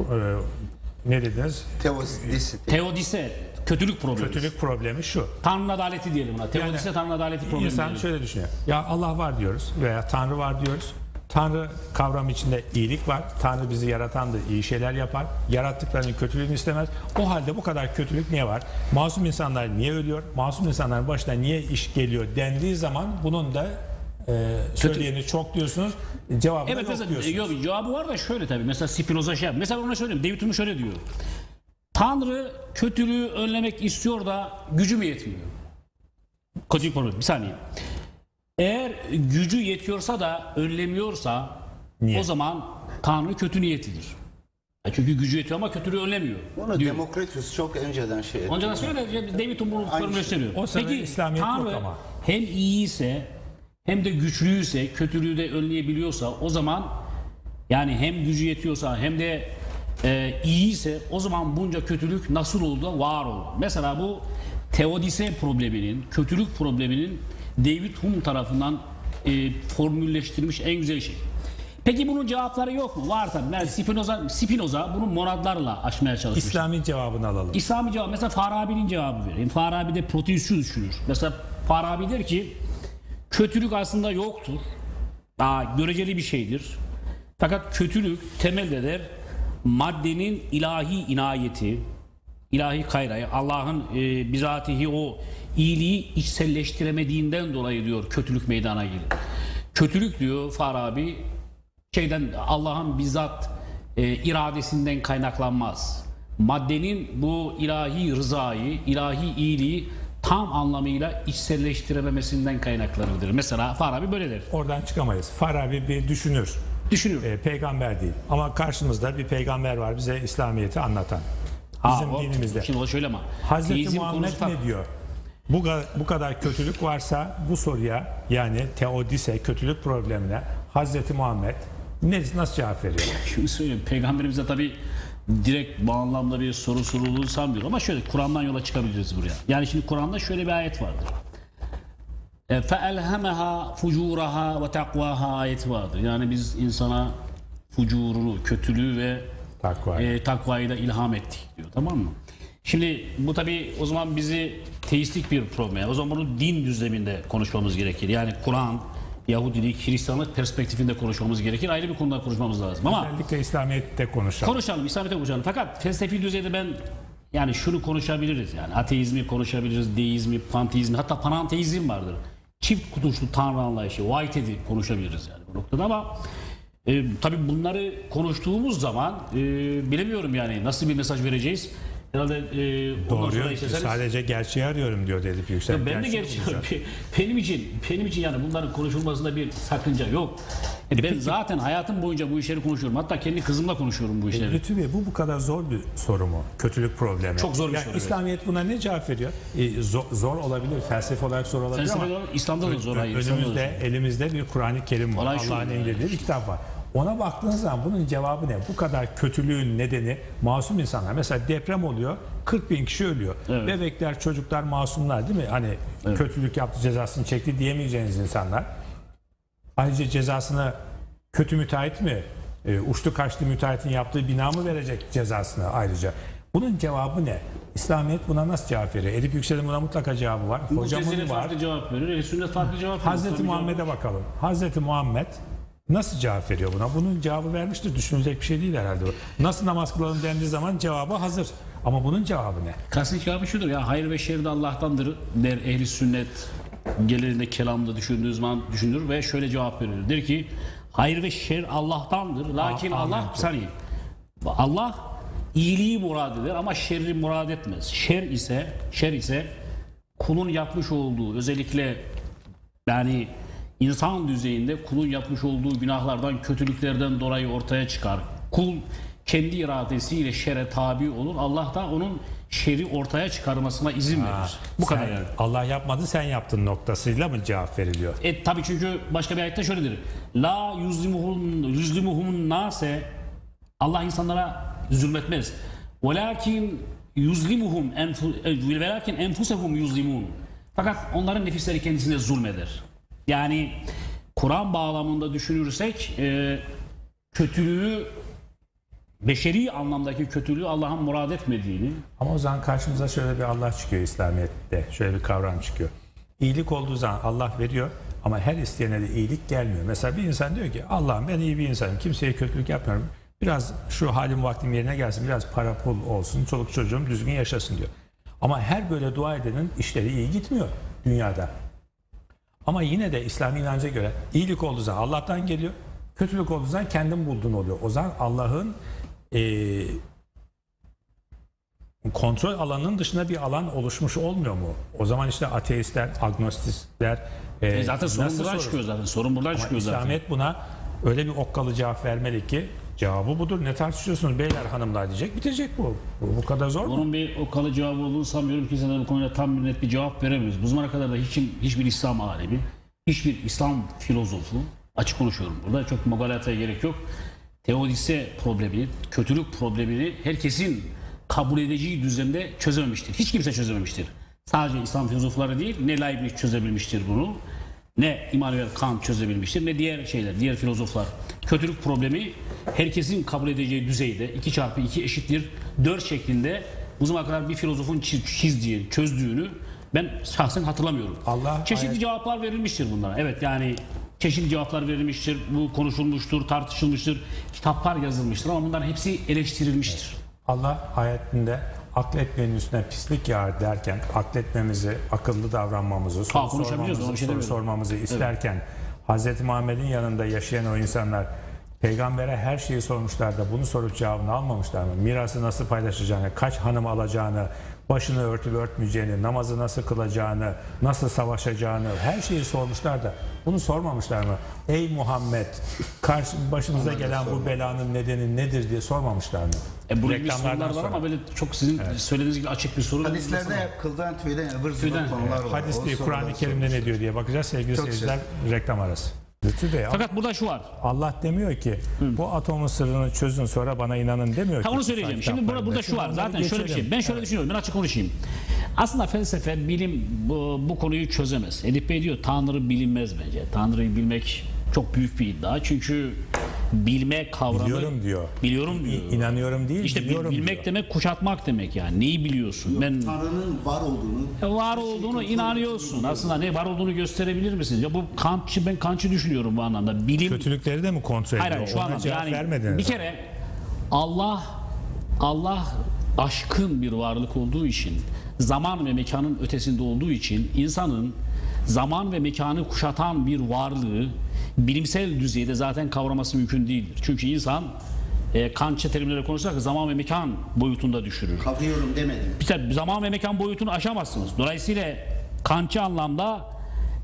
e, ne dediniz? Teodicity. Teodise, kötülük problemi. Kötülük problemi şu. Tanrı'nın adaleti diyelim buna. Teodise Tanrı'nın adaleti problemi İnsan diyelim. şöyle düşünüyor. Ya Allah var diyoruz veya Tanrı var diyoruz. Tanrı kavramı içinde iyilik var. Tanrı bizi yaratan da iyi şeyler yapar. Yarattıklarının kötülüğünü istemez. O halde bu kadar kötülük niye var? Masum insanlar niye ölüyor? Masum insanların başına niye iş geliyor dendiği zaman bunun da e, söyleyeni çok diyorsunuz. Cevabı Evet da yok mesela diyorsunuz. yok, cevabı var da şöyle tabii. Mesela Spinoza şey yap- Mesela ona söyleyeyim. David Hume şöyle diyor. Tanrı kötülüğü önlemek istiyor da gücü mü yetmiyor? Kötülük problemi. Bir saniye. Eğer gücü yetiyorsa da önlemiyorsa Niye? o zaman Tanrı kötü niyetidir. Ya Çünkü gücü yetiyor ama kötülüğü önlemiyor. Bunu diyor. Demokritus çok önceden şey etti. Da söyle David Hume bunu Aynı bunu şey. gösteriyor. O Peki İslamiyet yok Tanrı ama. hem iyiyse hem de güçlüyse kötülüğü de önleyebiliyorsa o zaman yani hem gücü yetiyorsa hem de e, iyiyse o zaman bunca kötülük nasıl oldu da var oldu. Mesela bu teodise probleminin, kötülük probleminin David Hume tarafından e, formülleştirilmiş en güzel şey. Peki bunun cevapları yok mu? Var tabii. Yani Spinoza, Spinoza bunu monadlarla aşmaya çalışmış. İslami cevabını alalım. İslami cevap mesela Farabi'nin cevabı vereyim. Farabi de proteüsü düşünür. Mesela Farabi der ki kötülük aslında yoktur. Daha göreceli bir şeydir. Fakat kötülük temelde der maddenin ilahi inayeti, ilahi kayrayı, Allah'ın e, bizatihi o iyiliği içselleştiremediğinden dolayı diyor kötülük meydana gelir. Kötülük diyor Farabi şeyden Allah'ın bizzat e, iradesinden kaynaklanmaz. Maddenin bu ilahi rızayı, ilahi iyiliği tam anlamıyla içselleştirememesinden kaynaklanırdır. Mesela Farabi böyle der. Oradan çıkamayız. Farabi bir düşünür. Düşünüyor. E, peygamber değil. Ama karşımızda bir peygamber var bize İslamiyet'i anlatan. Bizim o- dinimizde. Şimdi o şöyle ama. Hazreti teizm Muhammed konusu farklı. ne diyor? Bu, bu kadar kötülük varsa bu soruya yani teodise kötülük problemine Hazreti Muhammed ne, nasıl cevap veriyor? Şunu söyleyeyim. Peygamberimize tabi direkt bu anlamda bir soru sorulduğunu sanmıyorum ama şöyle Kur'an'dan yola çıkabiliriz buraya. Yani şimdi Kur'an'da şöyle bir ayet vardır. فَاَلْهَمَهَا فُجُورَهَا وَتَقْوَاهَا ayeti vardır. Yani biz insana fucurunu, kötülüğü ve takvayı, e, takvayı da ilham ettik diyor. Tamam mı? Şimdi bu tabi o zaman bizi teistik bir problem. Yani o zaman bunu din düzleminde konuşmamız gerekir. Yani Kur'an, Yahudilik, Hristiyanlık perspektifinde konuşmamız gerekir. Ayrı bir konuda konuşmamız lazım. Ama Özellikle İslamiyet'te konuşalım. konuşalım, İslamiyet'e konuşalım. Fakat felsefi düzeyde ben yani şunu konuşabiliriz yani ateizmi konuşabiliriz, deizmi, panteizmi hatta pananteizm vardır. Çift kutuşlu tanrı anlayışı, Whitehead'i konuşabiliriz yani bu noktada ama e, tabii bunları konuştuğumuz zaman e, bilemiyorum yani nasıl bir mesaj vereceğiz. Herhalde e, ondan Doğru. sonra isterseniz- Sadece gerçeği arıyorum diyor Edip Yüksel. ben de Gerçeği bulacak. benim için benim için yani bunların konuşulmasında bir sakınca yok. E, ben zaten hayatım boyunca bu işleri konuşuyorum. Hatta kendi kızımla konuşuyorum bu işleri. Lütfü Bey bu bu kadar zor bir soru mu? Kötülük problemi. Çok zor bir Ya soru, evet. İslamiyet buna ne cevap veriyor? E, zor, zor olabilir, felsefe olarak zor olabilir Felsefe ama olarak İslam'da da zor. Hayır, İslam'da da zor. önümüzde, elimizde bir Kur'an-ı Kerim var. Allah'ın yani. indirdiği bir kitap var. Ona baktığınız zaman bunun cevabı ne? Bu kadar kötülüğün nedeni masum insanlar. Mesela deprem oluyor, 40 bin kişi ölüyor. Evet. Bebekler, çocuklar masumlar değil mi? Hani kötülük yaptı, cezasını çekti diyemeyeceğiniz insanlar. Ayrıca cezasını kötü müteahhit mi, e, uçtu kaçtı müteahhitin yaptığı bina mı verecek cezasını ayrıca? Bunun cevabı ne? İslamiyet buna nasıl cevap veriyor? Edip Yüksel'in buna mutlaka cevabı var. Hocamın var. farklı cevap. Ehl-i sünnet farklı cevap verir. Hazreti Muhammed'e bakalım. Hazreti Muhammed nasıl cevap veriyor buna? Bunun cevabı vermiştir. Düşünülecek bir şey değil herhalde bu. Nasıl namaz kılalım dendiği zaman cevabı hazır. Ama bunun cevabı ne? Kasım cevabı şudur ya hayır ve şer de Allah'tandır der ehli sünnet gelirinde kelamda düşündüğü zaman düşünür ve şöyle cevap verir. Der ki hayır ve şer Allah'tandır. Lakin A- Allah saniye. Allah iyiliği murad eder ama şerri murad etmez. Şer ise şer ise kulun yapmış olduğu özellikle yani insan düzeyinde kulun yapmış olduğu günahlardan, kötülüklerden dolayı ortaya çıkar. Kul kendi iradesiyle şere tabi olur. Allah da onun şeri ortaya çıkarmasına izin verir. Bu kadar Sen- yani. Allah yapmadı sen yaptın noktasıyla mı cevap veriliyor? E tabi çünkü başka bir ayette şöyledir. La yuzlimuhum nase Allah insanlara zulmetmez. Velakin yuzlimuhum e, velakin enfusehum yuzlimun. Fakat onların nefisleri kendisine zulmeder. Yani Kur'an bağlamında düşünürsek e, kötülüğü beşeri anlamdaki kötülüğü Allah'ın murad etmediğini Ama o zaman karşımıza şöyle bir Allah çıkıyor İslamiyet'te. Şöyle bir kavram çıkıyor. İyilik olduğu zaman Allah veriyor ama her isteyene de iyilik gelmiyor. Mesela bir insan diyor ki Allah'ım ben iyi bir insanım. Kimseye kötülük yapmıyorum. Biraz şu halim vaktim yerine gelsin. Biraz para pul olsun. Çoluk çocuğum düzgün yaşasın diyor. Ama her böyle dua edenin işleri iyi gitmiyor dünyada. Ama yine de İslami inanca göre iyilik olduğu zaman Allah'tan geliyor. Kötülük olduğu zaman kendin buldun oluyor. O zaman Allah'ın eee kontrol alanının dışında bir alan oluşmuş olmuyor mu? O zaman işte ateistler, agnostistler e, E zaten sorun buradan çıkıyor zaten. Sorun buradan Ama çıkıyor zaten. İslamiyet buna öyle bir okkalı cevap vermeli ki cevabı budur. Ne tartışıyorsunuz beyler hanımlar diyecek. Bitecek bu. Bu, bu kadar zor mu? Bunun bir o kalı cevabı olduğunu sanmıyorum. Kimse de bu konuda tam bir net bir cevap veremiyoruz. Bu zamana kadar da hiç, hiçbir İslam alemi, hiçbir İslam filozofu, açık konuşuyorum burada, çok mugalataya gerek yok. Teodise problemini, kötülük problemini herkesin kabul edeceği düzlemde çözememiştir. Hiç kimse çözememiştir. Sadece İslam filozofları değil, ne Leibniz çözebilmiştir bunu, ne Immanuel Kant çözebilmiştir, ne diğer şeyler, diğer filozoflar. Kötülük problemi herkesin kabul edeceği düzeyde 2 çarpı 2 eşittir 4 şeklinde bu zamana kadar bir filozofun çiz- çizdiği, çözdüğünü ben şahsen hatırlamıyorum. Allah Çeşitli ayet- cevaplar verilmiştir bunlara. Evet yani çeşitli cevaplar verilmiştir. Bu konuşulmuştur, tartışılmıştır. Kitaplar yazılmıştır ama bunların hepsi eleştirilmiştir. Allah ayetinde akletmenin üstüne pislik yağar derken akletmemizi, akıllı davranmamızı, soru sormamızı, şey soru sormamızı isterken Hz. Muhammed'in yanında yaşayan o insanlar peygambere her şeyi sormuşlar da bunu sorup cevabını almamışlar mı? Mirası nasıl paylaşacağını, kaç hanım alacağını, başını örtüp örtmeyeceğini, namazı nasıl kılacağını, nasıl savaşacağını her şeyi sormuşlar da bunu sormamışlar mı? Ey Muhammed karşı başımıza gelen bu belanın nedeni nedir diye sormamışlar mı? E bir Reklamlardan sorular var sonra. ama böyle çok sizin söylediğiniz gibi açık bir soru. Hadislerde kıldan tüyden ıvır zıvır konular var. Hadis değil, Kur'an-ı Kerim'de ne diyor diye bakacağız sevgili Çok seyirciler reklam arası. Lütfü Bey Fakat burada şu var. Allah demiyor ki bu atomun sırrını çözün sonra bana inanın demiyor Ha ki. onu söyleyeceğim. Şimdi burada, burada şu var. Zaten şöyle bir şey. geçelim. Ben şöyle düşünüyorum. Ben açık konuşayım. Aslında felsefe, bilim bu, bu konuyu çözemez. Edip Bey diyor Tanrı bilinmez bence. Tanrı'yı bilmek çok büyük bir iddia. Çünkü bilme kavramı... Biliyorum diyor. Biliyorum diyor. İnanıyorum değil, İşte bil- biliyorum bilmek diyor. demek kuşatmak demek yani. Neyi biliyorsun? Ben Tanrı'nın var olduğunu Ya var olduğunu inanıyorsun. Aslında ne var olduğunu gösterebilir misiniz? Ya bu Kantçı ben Kantçı düşünüyorum bu anlamda. Bilim Kötülükleri de mi kontrol ediyor? hayır şu Ona anlamda cevap yani vermediniz. bir kere Allah Allah aşkın bir varlık olduğu için zaman ve mekanın ötesinde olduğu için insanın zaman ve mekanı kuşatan bir varlığı bilimsel düzeyde zaten kavraması mümkün değildir. Çünkü insan e, Kantçı terimlere konuşsak zaman ve mekan boyutunda düşürür. kavruyorum demedim. Bir tabii zaman ve mekan boyutunu aşamazsınız. Dolayısıyla Kantçı anlamda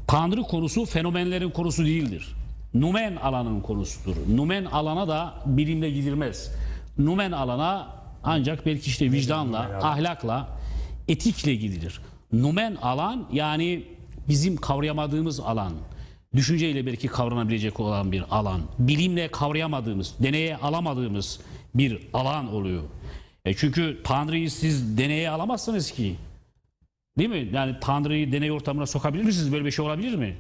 Tanrı konusu fenomenlerin konusu değildir. Numen alanın konusudur. Numen alana da bilimle gidilmez. Numen alana ancak belki işte vicdanla, ahlakla, etikle gidilir. Numen alan yani bizim kavrayamadığımız alan. Düşünceyle belki kavranabilecek olan bir alan. Bilimle kavrayamadığımız, deneye alamadığımız bir alan oluyor. E çünkü Tanrı'yı siz deneye alamazsınız ki. Değil mi? Yani Tanrı'yı deney ortamına sokabilir misiniz? Böyle bir şey olabilir mi?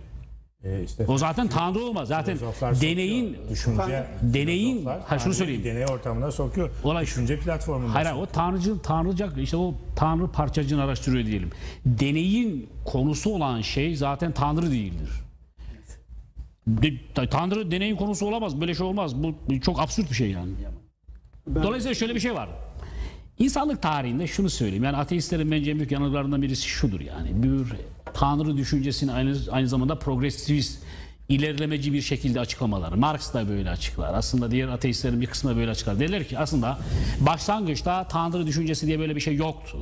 E, işte O zaten Tanrı olmaz. Zaten deneyin sokuyor. düşünce deneyin- ha şunu söyleyeyim. deney ortamına sokuyor. Olay- düşünce platformunda. Hayır hayır, o tanrıcı tanrıcak işte o tanrı parçacığını araştırıyor diyelim. Deneyin konusu olan şey zaten tanrı değildir. Tanrı deneyin konusu olamaz. Böyle şey olmaz. Bu çok absürt bir şey yani. Dolayısıyla şöyle bir şey var. İnsanlık tarihinde şunu söyleyeyim. Yani ateistlerin bence en büyük yanılgılarından birisi şudur yani. Bir tanrı düşüncesini aynı, aynı zamanda progresivist ilerlemeci bir şekilde açıklamaları. Marx da böyle açıklar. Aslında diğer ateistlerin bir kısmı da böyle açıklar. Derler ki aslında başlangıçta tanrı düşüncesi diye böyle bir şey yoktu.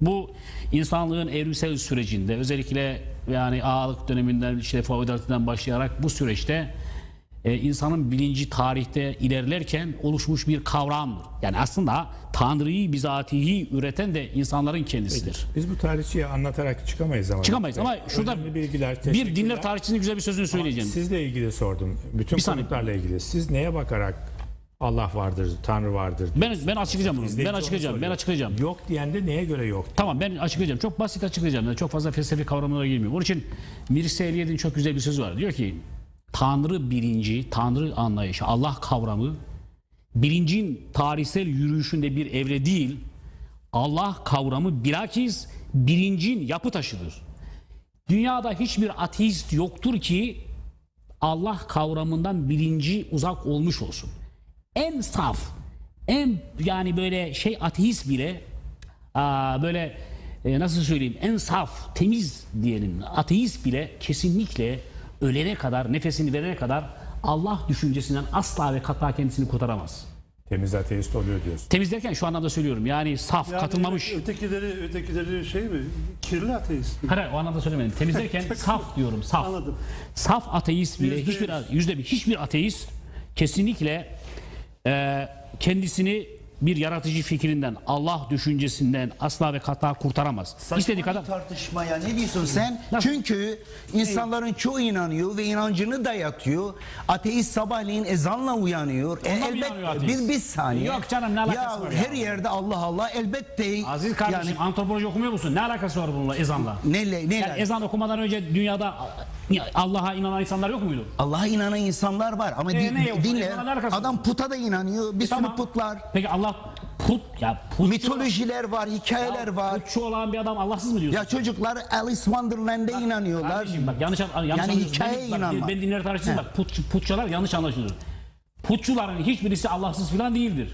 Bu insanlığın evrimsel sürecinde özellikle yani ağalık döneminden işte feodaliteden başlayarak bu süreçte e, insanın bilinci tarihte ilerlerken oluşmuş bir kavramdır. Yani aslında Tanrı'yı bizatihi üreten de insanların kendisidir. Biz bu tarihçiyi anlatarak çıkamayız ama. Çıkamayız ama şurada Önemli bilgiler, bir dinler tarihçisinin güzel bir sözünü söyleyeceğim. Sizle ilgili sordum. Bütün Bir saniye. konuklarla ilgili. Siz neye bakarak Allah vardır, Tanrı vardır? Ben ben açıklayacağım bunu. Ben açıklayacağım. Ben açıklayacağım. Yok diyen de neye göre yok? Tamam ben açıklayacağım. Çok basit açıklayacağım. Yani çok fazla felsefi kavramlara girmiyorum. Onun için Mircea Eliad'in çok güzel bir sözü var. Diyor ki Tanrı bilinci, Tanrı anlayışı, Allah kavramı bilincin tarihsel yürüyüşünde bir evre değil, Allah kavramı bilakis bilincin yapı taşıdır. Dünyada hiçbir ateist yoktur ki Allah kavramından bilinci uzak olmuş olsun. En saf, en yani böyle şey ateist bile böyle e, nasıl söyleyeyim en saf, temiz diyelim ateist bile kesinlikle ölene kadar, nefesini verene kadar Allah düşüncesinden asla ve kata kendisini kurtaramaz. Temiz ateist oluyor diyorsun. Temiz derken şu anlamda söylüyorum. Yani saf, Yani katılmamış. Ötekileri, ötekileri şey mi? Kirli ateist mi? Hayır o anlamda söylemedim. Temiz derken saf diyorum. Saf. Anladım. Saf ateist bile Yüzde hiçbir yüz. yüzde bir hiçbir ateist kesinlikle e, kendisini bir yaratıcı fikrinden, Allah düşüncesinden asla ve kata kurtaramaz. İstediği kadar tartışmaya ne diyorsun sen? Nasıl? Çünkü insanların çoğu inanıyor ve inancını dayatıyor. Ateist sabahleyin ezanla uyanıyor. E, Ondan elbet ateist? bir, bir saniye. Yok canım, ne alakası ya, var ya? Her yerde Allah Allah elbette. Aziz kardeşim Yani antropoloji okumuyor musun? Ne alakası var bununla ezanla? neyle, neyle? Yani ezan okumadan önce dünyada Allah'a inanan insanlar yok muydu? Allah'a inanan insanlar var ama E, din- ne yok? dinle alakası adam puta da inanıyor. Bir sürü Tamam. putlar. Peki Allah put ya put Mitolojiler var, hikayeler var. Putçu olan bir adam Allahsız mı diyorsun? Ya çocuklar Alice Wonderland'e inanıyorlar. Kardeşim bak yanlış, yanlış Yani anlıyorsun. hikayeye Beni- bak, inanma. Ben dinleri tartıştım He. bak put, putçular yanlış anlaşılır. Putçuların hiçbirisi Allahsız falan değildir.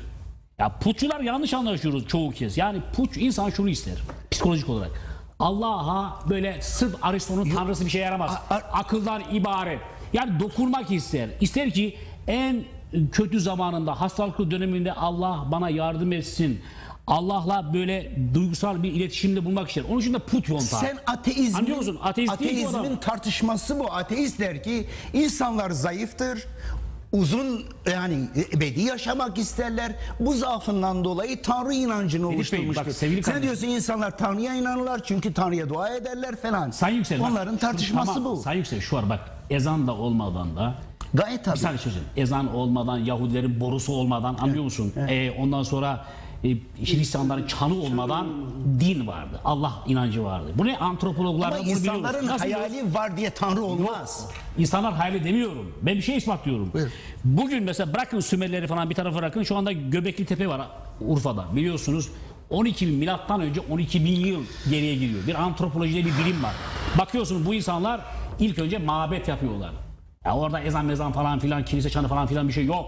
Ya putçular yanlış anlaşıyoruz çoğu kez. Yani putç insan şunu ister psikolojik olarak. Allah'a böyle sırf Aristo'nun tanrısı bir şey yaramaz. A- a- Akıldan ibaret. Yani dokunmak ister. İster ki en kötü zamanında, hastalıklı döneminde Allah bana yardım etsin. Allah'la böyle duygusal bir iletişimde bulmak ister. Onun için de put yontar. Sen ateizmin, Anlıyor musun? Ateist değil bu adam. ateizmin tartışması bu. Ateist der ki insanlar zayıftır. Uzun yani ebedi yaşamak isterler. Bu zaafından dolayı Tanrı inancını Bey, oluşturmuştur. bak sevgili Sen kardeşim. diyorsun insanlar Tanrı'ya inanırlar çünkü Tanrı'ya dua ederler falan. Sayın Yüksel. bak, Onların tartışması ama bu. Sayın Yüksel şu var bak ezan da olmadan da Gayet bir tabii. saniye sözüm. Ezan olmadan Yahudilerin borusu olmadan anlıyor musun? Ee, ondan sonra e, Hristiyanların çanı olmadan din vardı. Allah inancı vardı. Bu ne antropologlar Ama bunu insanların biliyoruz? hayali var diye Tanrı olmaz. İnsanlar hayal demiyorum. Ben bir şey ispatlıyorum. Buyur. Bugün mesela bırakın Sümerleri falan bir tarafa bırakın. Şu anda Göbekli Tepe var Urfa'da. Biliyorsunuz 12 bin milattan önce 12 bin yıl geriye gidiyor. Bir antropolojide bir bilim var. Bakıyorsunuz bu insanlar ilk önce mabet yapıyorlar. Ya orada ezan mezan falan filan kilise çanı falan filan bir şey yok.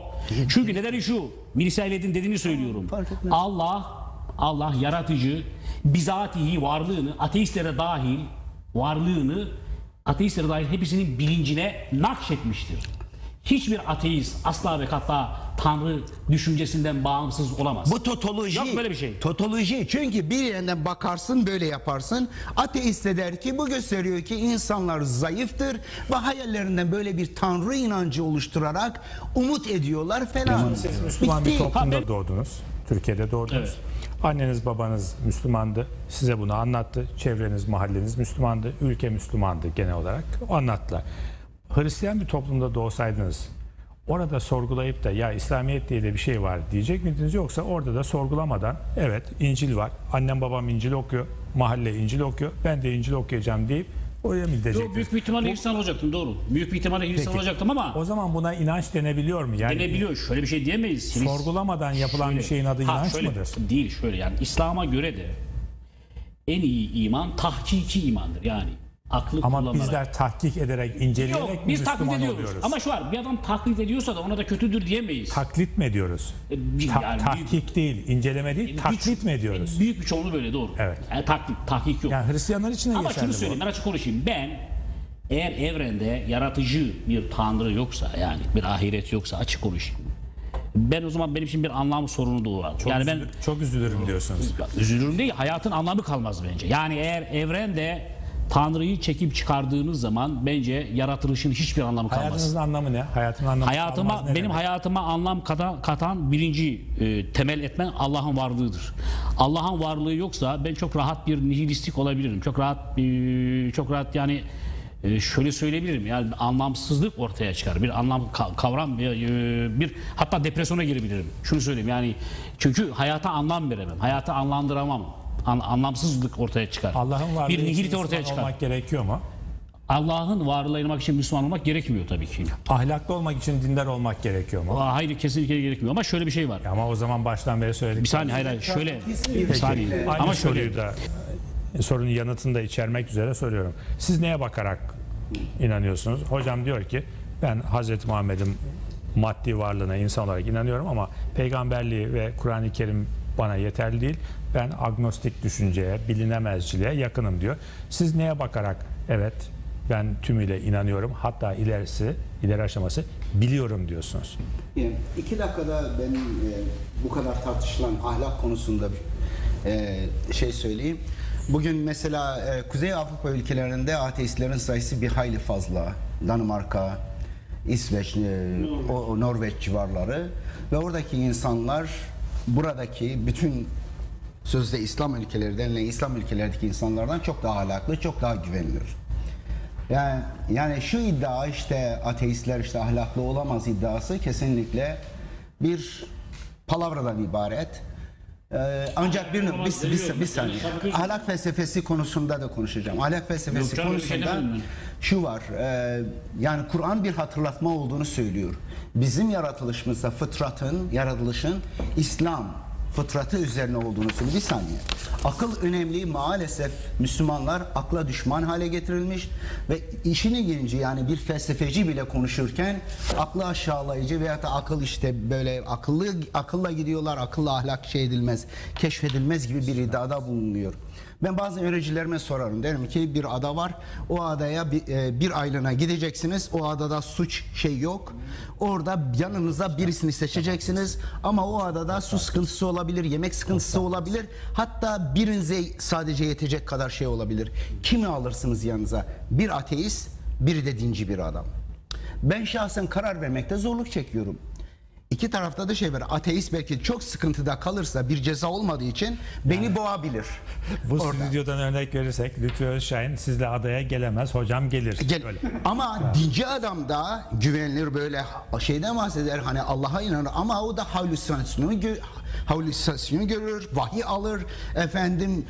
Çünkü nedeni şu. Mirisa Eledin dediğini söylüyorum. Allah Allah yaratıcı bizatihi varlığını ateistlere dahil varlığını ateistlere dahil hepsinin bilincine nakşetmiştir. Hiçbir ateist asla ve hatta Tanrı düşüncesinden bağımsız olamaz. Bu totoloji. Yok böyle bir şey. Totoloji. Çünkü bir yerden bakarsın böyle yaparsın. Ateist de der ki bu gösteriyor ki insanlar zayıftır ve hayallerinden böyle bir tanrı inancı oluşturarak umut ediyorlar falan. Siz Müslüman bir Bitti. toplumda Ha, ben- doğdunuz. Türkiye'de doğdunuz. Evet. Anneniz babanız Müslümandı. Size bunu anlattı. Çevreniz, mahalleniz Müslümandı. Ülke Müslümandı genel olarak. O anlattılar. Hristiyan bir toplumda doğsaydınız orada sorgulayıp da ya İslamiyet diye de bir şey var diyecek miydiniz yoksa orada da sorgulamadan evet İncil var. Annem babam İncil okuyor. Mahalle İncil okuyor. Ben de İncil okuyacağım deyip oraya mı Yok, gidecektiniz? büyük bir ihtimalle Hristiyan olacaktım doğru. Büyük bir ihtimalle Hristiyan Peki. olacaktım ama O zaman buna inanç denebiliyor mu? Yani denebiliyor. Şöyle bir şey diyemeyiz. Hrist- sorgulamadan yapılan Şöyle- bir şeyin adı Ha, inanç şöyle- mıdır? Değil şöyle yani İslam'a göre de en iyi iman tahkiki imandır. Yani aklı Ama kullanarak. bizler tahkik ederek, inceleyerek Yok biz taklit Müslüman ediyoruz. oluyoruz? Ama şu var bir adam taklit ediyorsa da ona da kötüdür diyemeyiz. Taklit mi ediyoruz? E, Ta- yani tahkik değil, inceleme değil, büyük- taklit mi ediyoruz? Büyük bir çoğunluğu böyle doğru. Evet. Yani taklit, tahkik yok. Yani Hristiyanlar için de Ama şunu söyleyeyim ben açık konuşayım. Ben eğer evrende yaratıcı bir tanrı yoksa yani bir ahiret yoksa açık konuşayım. Ben o zaman benim için bir anlam sorunu doğar. Çok, yani ben üzülür- çok üzülürüm diyorsunuz. Üzülürüm değil hayatın anlamı kalmaz bence. Yani eğer evrende Tanrı'yı çekip çıkardığınız zaman bence yaratılışın hiçbir anlamı kalmaz. Hayatınızın anlamı ne? Hayatın anlamı Hayatıma kalmaz ne benim demek? hayatıma anlam katan, katan birinci e, temel etmen Allah'ın varlığıdır. Allah'ın varlığı yoksa ben çok rahat bir nihilistik olabilirim. Çok rahat e, çok rahat yani e, şöyle söyleyebilirim. Yani anlamsızlık ortaya çıkar. Bir anlam ka- kavram bir, e, bir hatta depresyona girebilirim. Şunu söyleyeyim. Yani çünkü hayata anlam veremem. Hayata anlamdıramam. An- anlamsızlık ortaya çıkar. Allah'ın varlığı bir nihilite ortaya çıkar. olmak gerekiyor mu? Allah'ın varlığına inanmak için Müslüman olmak gerekmiyor tabii ki. Ahlaklı olmak için dindar olmak gerekiyor mu? Aa, Hayır kesinlikle gerekmiyor ama şöyle bir şey var. Ama o zaman baştan beri söyledik. Bir saniye hayır hayır şöyle bir saniye Aynı ama şöyle da e, sorunun yanıtını da içermek üzere soruyorum. Siz neye bakarak inanıyorsunuz? Hocam diyor ki ben Hazreti Muhammed'in maddi varlığına insan olarak inanıyorum ama peygamberliği ve Kur'an-ı Kerim bana yeterli değil. Ben agnostik düşünceye, bilinemezciliğe yakınım diyor. Siz neye bakarak evet ben tümüyle inanıyorum hatta ilerisi, ileri aşaması biliyorum diyorsunuz. Yani iki dakikada ben e, bu kadar tartışılan ahlak konusunda bir e, şey söyleyeyim. Bugün mesela e, Kuzey Avrupa ülkelerinde ateistlerin sayısı bir hayli fazla. Danimarka, İsveç, e, o Norveç civarları ve oradaki insanlar buradaki bütün sözde İslam ülkeleri denilen İslam ülkelerdeki insanlardan çok daha ahlaklı, çok daha güvenilir. Yani yani şu iddia işte ateistler işte ahlaklı olamaz iddiası kesinlikle bir palavradan ibaret. Ee, ancak bir, bir, bir, bir saniye. Ahlak felsefesi konusunda da konuşacağım. Ahlak felsefesi Yok bir şey konusunda şu var. e, yani Kur'an bir hatırlatma olduğunu söylüyor. Bizim yaratılışımızda fıtratın, yaratılışın İslam fıtratı üzerine olduğunu söylüyor. Bir saniye. Akıl önemli. Maalesef Müslümanlar akla düşman hale getirilmiş ve işin ilginci yani bir felsefeci bile konuşurken aklı aşağılayıcı veyahut da akıl işte böyle akıllı akılla gidiyorlar. Akılla ahlak şey edilmez, keşfedilmez gibi bir iddiada bulunuyor. Ben bazı öğrencilerime sorarım. Derim ki bir ada var. O adaya bir, e, bir aylığına gideceksiniz. O adada suç şey yok. Orada yanınıza birisini seçeceksiniz. Ama o adada su sıkıntısı olabilir, yemek sıkıntısı olabilir. Hatta birinize sadece yetecek kadar şey olabilir. Kimi alırsınız yanınıza? Bir ateist, biri de dinci bir adam. Ben şahsen karar vermekte zorluk çekiyorum. İki tarafta da şey var. Ateist belki çok sıkıntıda kalırsa bir ceza olmadığı için beni boğabilir. Bu Orada. stüdyodan örnek verirsek Lütfü Özşahin sizle adaya gelemez, hocam gelir. Gel. Öyle. Ama dinci adam da güvenilir böyle şeyden bahseder hani Allah'a inanır ama o da halüsinasyonu, halüsinasyonu görür, vahiy alır, efendim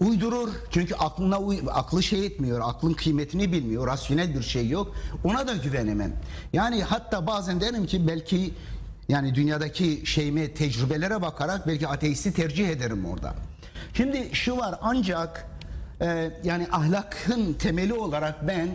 uydurur. Çünkü aklına uy- aklı şey etmiyor, aklın kıymetini bilmiyor, rasyonel bir şey yok. Ona da güvenemem. Yani hatta bazen derim ki belki yani dünyadaki şeyime tecrübelere bakarak belki ateisti tercih ederim orada. Şimdi şu var ancak ee, yani ahlakın temeli olarak ben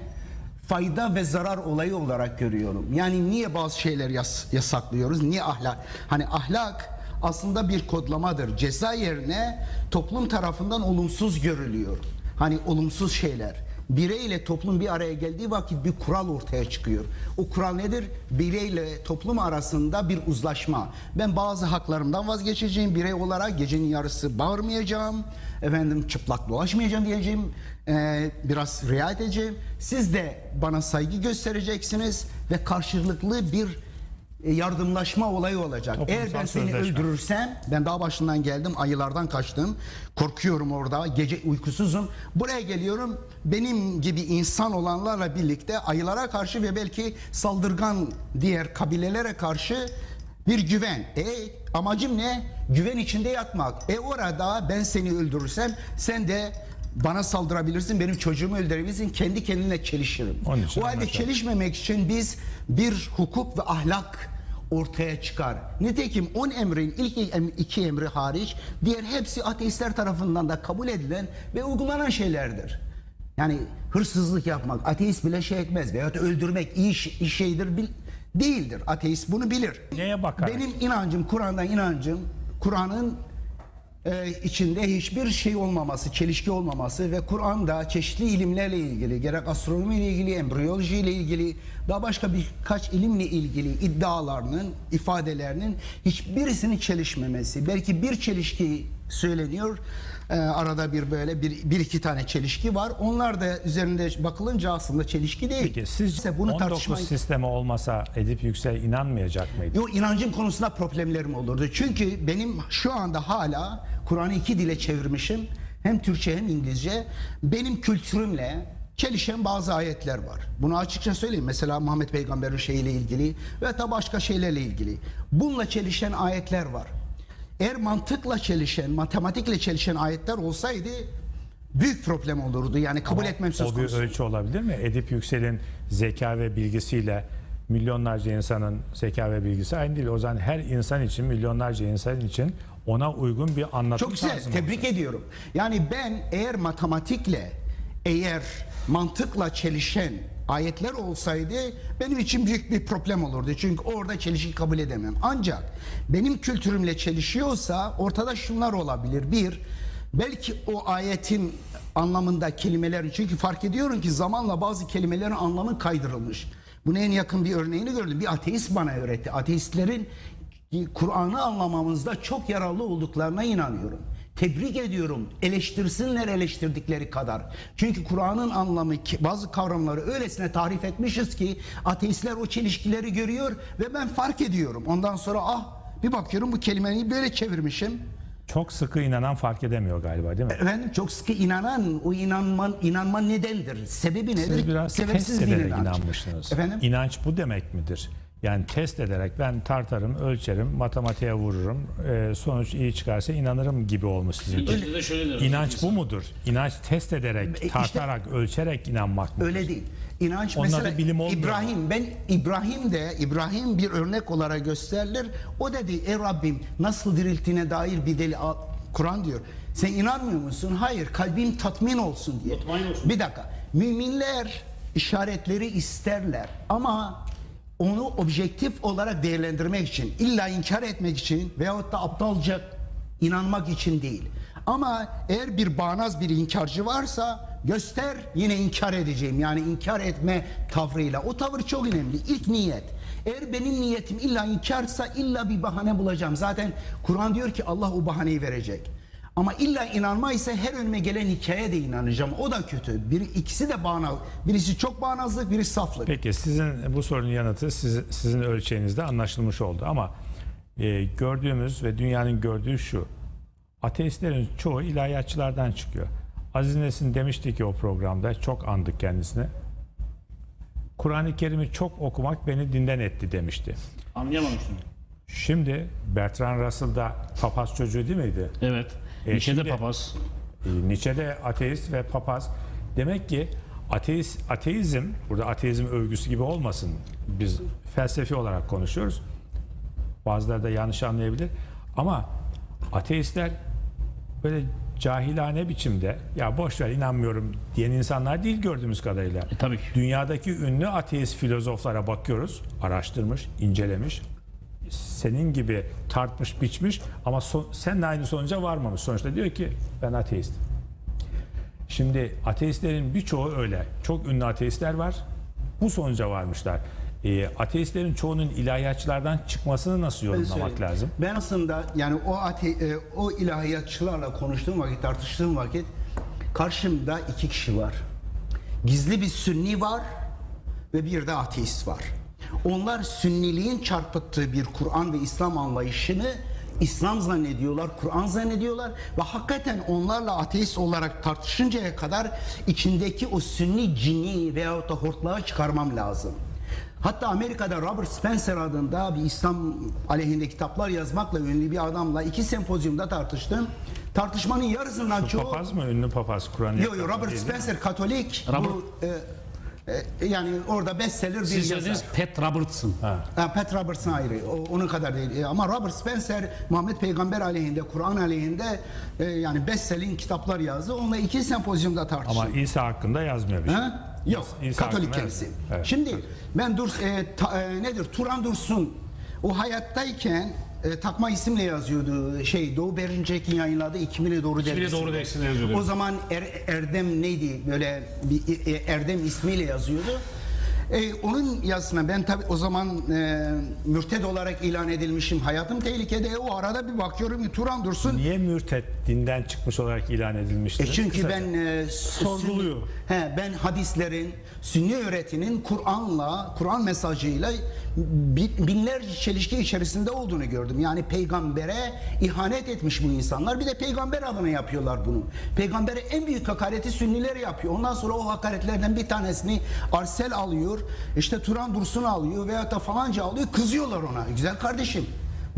fayda ve zarar olayı olarak görüyorum. Yani niye bazı şeyler yas- yasaklıyoruz? Niye ahlak? Hani ahlak aslında bir kodlamadır. Ceza yerine toplum tarafından olumsuz görülüyor. Hani olumsuz şeyler. Birey ile toplum bir araya geldiği vakit bir kural ortaya çıkıyor. O kural nedir? Birey ile toplum arasında bir uzlaşma. Ben bazı haklarımdan vazgeçeceğim. Birey olarak gecenin yarısı bağırmayacağım. Efendim çıplak dolaşmayacağım diyeceğim. Ee, biraz riayet edeceğim. Siz de bana saygı göstereceksiniz ve karşılıklı bir yardımlaşma olayı olacak. Toplumsal Eğer ben seni sözleşme. öldürürsem ben daha başından geldim ayılardan kaçtım. Korkuyorum orada gece uykusuzum. Buraya geliyorum benim gibi insan olanlarla birlikte ayılara karşı ve belki saldırgan diğer kabilelere karşı bir güven. E amacım ne? Güven içinde yatmak. E orada ben seni öldürürsem sen de bana saldırabilirsin, benim çocuğumu öldürebilirsin, kendi kendine çelişirim. Onun için o halde anlaşalım. çelişmemek için biz bir hukuk ve ahlak ortaya çıkar. Nitekim 10 emrin ilk iki emri hariç diğer hepsi ateistler tarafından da kabul edilen ve uygulanan şeylerdir. Yani hırsızlık yapmak ateist bile şey etmez veyahut öldürmek iyi ş- iyi şeydir bil- değildir. Ateist bunu bilir. Neye bakarak? Benim inancım Kur'an'dan inancım Kur'an'ın e, içinde hiçbir şey olmaması, çelişki olmaması ve Kur'an'da çeşitli ilimlerle ilgili, gerek astronomi ile ilgili, embriyoloji ile ilgili, daha başka birkaç ilimle ilgili iddialarının, ifadelerinin hiçbirisinin çelişmemesi. Belki bir çelişki söyleniyor, e, arada bir böyle bir, bir iki tane çelişki var. Onlar da üzerinde bakılınca aslında çelişki değil. Peki sizce bunu 19 tartışmayı- sistemi olmasa Edip Yüksel inanmayacak mıydı? Yok inancım konusunda problemlerim olurdu. Çünkü benim şu anda hala Kur'an'ı iki dile çevirmişim. Hem Türkçe hem İngilizce. Benim kültürümle çelişen bazı ayetler var. Bunu açıkça söyleyeyim. Mesela Muhammed Peygamber'in şeyiyle ilgili ve da başka şeylerle ilgili. Bununla çelişen ayetler var. Eğer mantıkla çelişen, matematikle çelişen ayetler olsaydı büyük problem olurdu. Yani kabul etmem söz o bir konusu. ölçü olabilir mi? Edip Yüksel'in zeka ve bilgisiyle milyonlarca insanın zeka ve bilgisi aynı değil. O zaman her insan için, milyonlarca insan için ona uygun bir anlatım Çok güzel. Tebrik olacak? ediyorum. Yani ben eğer matematikle eğer mantıkla çelişen ayetler olsaydı benim için büyük bir problem olurdu. Çünkü orada çelişki kabul edemem. Ancak benim kültürümle çelişiyorsa ortada şunlar olabilir. Bir, belki o ayetin anlamında kelimeler çünkü fark ediyorum ki zamanla bazı kelimelerin anlamı kaydırılmış. Buna en yakın bir örneğini gördüm. Bir ateist bana öğretti. Ateistlerin Kur'an'ı anlamamızda çok yararlı olduklarına inanıyorum. Tebrik ediyorum. Eleştirsinler eleştirdikleri kadar. Çünkü Kur'an'ın anlamı bazı kavramları öylesine tarif etmişiz ki ateistler o çelişkileri görüyor ve ben fark ediyorum. Ondan sonra ah bir bakıyorum bu kelimeyi böyle çevirmişim. Çok sıkı inanan fark edemiyor galiba değil mi? Efendim çok sıkı inanan o inanman inanma nedendir? Sebebi nedir? Siz biraz ederek inanç. inanmışsınız. Efendim? İnanç bu demek midir? Yani test ederek ben tartarım, ölçerim, matematiğe vururum, e, sonuç iyi çıkarsa inanırım gibi olmuş sizin için. De şöyle der. İnanç bu mudur? İnanç test ederek, işte- tartarak, ölçerek inanmak mı? Öyle değil. İnanç mesela adı bilim olmuyor İbrahim ben İbrahim de İbrahim bir örnek olarak gösterilir. O dedi ey Rabbim nasıl dirilttiğine dair bir deli al- Kur'an diyor. Sen inanmıyor musun? Hayır kalbin tatmin olsun diye. Mutmain olsun. Bir dakika. Müminler işaretleri isterler ama onu objektif olarak değerlendirmek için, illa inkar etmek için veyahut da aptalca inanmak için değil. Ama eğer bir bağnaz bir inkarcı varsa göster yine inkar edeceğim. Yani inkar etme tavrıyla. O tavır çok önemli. İlk niyet. Eğer benim niyetim illa inkarsa illa bir bahane bulacağım. Zaten Kur'an diyor ki Allah o bahaneyi verecek. Ama illa inanma ise her önüme gelen hikaye de inanacağım. O da kötü. Bir, ikisi de bağnaz. Birisi çok bağnazlık, birisi saflık. Peki sizin bu sorunun yanıtı siz- sizin ölçeğinizde anlaşılmış oldu ama e, gördüğümüz ve dünyanın gördüğü şu. Ateistlerin çoğu ilahiyatçılardan çıkıyor. Aziz Nesin demişti ki o programda çok andık kendisine. Kur'an-ı Kerim'i çok okumak beni dinden etti demişti. Anlayamamıştım. Şimdi Bertrand Russell da papaz çocuğu değil miydi? Evet. E, Nietzsche'de şimdi- papaz. E, Nietzsche de ateist ve papaz. Demek ki ateist, ateizm, burada ateizm övgüsü gibi olmasın. Biz felsefi olarak konuşuyoruz. Bazıları da yanlış anlayabilir. Ama ateistler böyle cahilane biçimde ya boş ver inanmıyorum diyen insanlar değil gördüğümüz kadarıyla. E, tabii ki. Dünyadaki ünlü ateist filozoflara bakıyoruz. Araştırmış, incelemiş. Senin gibi tartmış, biçmiş ama son, sen de aynı sonuca varmamış. Sonuçta diyor ki ben ateistim. Şimdi ateistlerin birçoğu öyle. Çok ünlü ateistler var. Bu sonuca varmışlar. E, ateistlerin çoğunun ilahiyatçılardan çıkmasını nasıl yorumlamak söyleyeyim. lazım? Ben aslında yani o ate, e, o ilahiyatçılarla konuştuğum vakit, tartıştığım vakit karşımda iki kişi var. Gizli bir sünni var ve bir de ateist var. Onlar sünniliğin çarpıttığı bir Kur'an ve İslam anlayışını İslam zannediyorlar, Kur'an zannediyorlar ve hakikaten onlarla ateist olarak tartışıncaya kadar içindeki o sünni cini veyahut da hortlağı çıkarmam lazım. Hatta Amerika'da Robert Spencer adında bir İslam aleyhinde kitaplar yazmakla ünlü bir adamla iki sempozyumda tartıştım. Tartışmanın yarısından çoğu... Papaz mı? Ünlü papaz Kur'an'ı Yok yok Robert Spencer Katolik. Bu, e, e, yani orada bestseller bir Siz yazar. dediniz Pat Robertson. Ha, Pat Robertson ayrı. O, onun kadar değil. E, ama Robert Spencer Muhammed Peygamber aleyhinde, Kur'an aleyhinde e, yani bestselling kitaplar yazdı. Onunla iki sempozyumda tartıştım. Ama İsa hakkında yazmıyor bir şey. Ha? Yok. İsa Katolik kendisi. Evet. Şimdi ben dur e, ta- e, nedir? Turan Dursun o hayattayken e, takma isimle yazıyordu. Şey Doğu Berinçek'in yayınladığı 2000'e doğru 2000'e dergisinde. doğru dergisinde yazıyordu. O zaman Er- Erdem neydi? Böyle bir e, Erdem ismiyle yazıyordu. E, onun yazısına ben tabi o zaman e, mürted olarak ilan edilmişim. Hayatım tehlikede. O arada bir bakıyorum ki Turan Dursun Niye mürtet dinden çıkmış olarak ilan edilmiştir? e çünkü Kısaca. ben e, Sorguluyor. sünni- he, ben hadislerin, sünni öğretinin Kur'an'la, Kur'an mesajıyla binlerce çelişki içerisinde olduğunu gördüm. Yani peygambere ihanet etmiş bu insanlar. Bir de peygamber adına yapıyorlar bunu. Peygambere en büyük hakareti sünniler yapıyor. Ondan sonra o hakaretlerden bir tanesini Arsel alıyor. işte Turan Dursun alıyor veyahut da falanca alıyor. Kızıyorlar ona. Güzel kardeşim.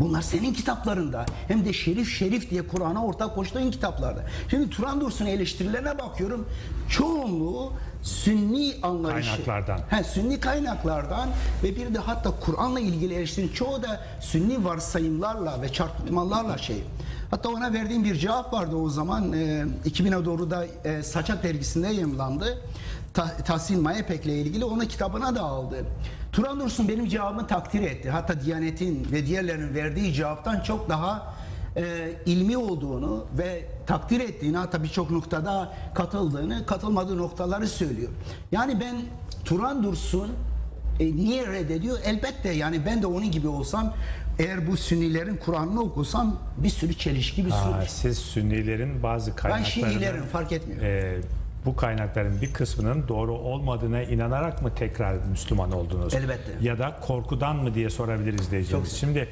Bunlar senin kitaplarında. Hem de şerif şerif diye Kur'an'a ortak koştuğun kitaplarda. Şimdi Turan Dursun eleştirilerine bakıyorum. Çoğunluğu Sünni anlayışı. Kaynaklardan. He, sünni kaynaklardan ve bir de hatta Kur'an'la ilgili eleştirinin çoğu da Sünni varsayımlarla ve çarpıtmalarla şey. Hatta ona verdiğim bir cevap vardı o zaman. E, 2000'e doğru da e, Saçak dergisinde yayımlandı. Ta, Tahsin Mayepek'le ilgili onu kitabına da aldı. Turan Dursun benim cevabımı takdir etti. Hatta Diyanet'in ve diğerlerinin verdiği cevaptan çok daha e, ilmi olduğunu ve takdir ettiğini hatta birçok noktada katıldığını, katılmadığı noktaları söylüyor. Yani ben Turan Dursun e, niye reddediyor? Elbette yani ben de onun gibi olsam eğer bu Sünnilerin Kur'an'ını okusam bir sürü çelişki, bir sürü Aa, siz Sünnilerin bazı ben kaynaklarını Şiilerim fark etmiyor. e, bu kaynakların bir kısmının doğru olmadığına inanarak mı tekrar Müslüman oldunuz? Elbette. Ya da korkudan mı diye sorabilir izleyicimiz. Şimdi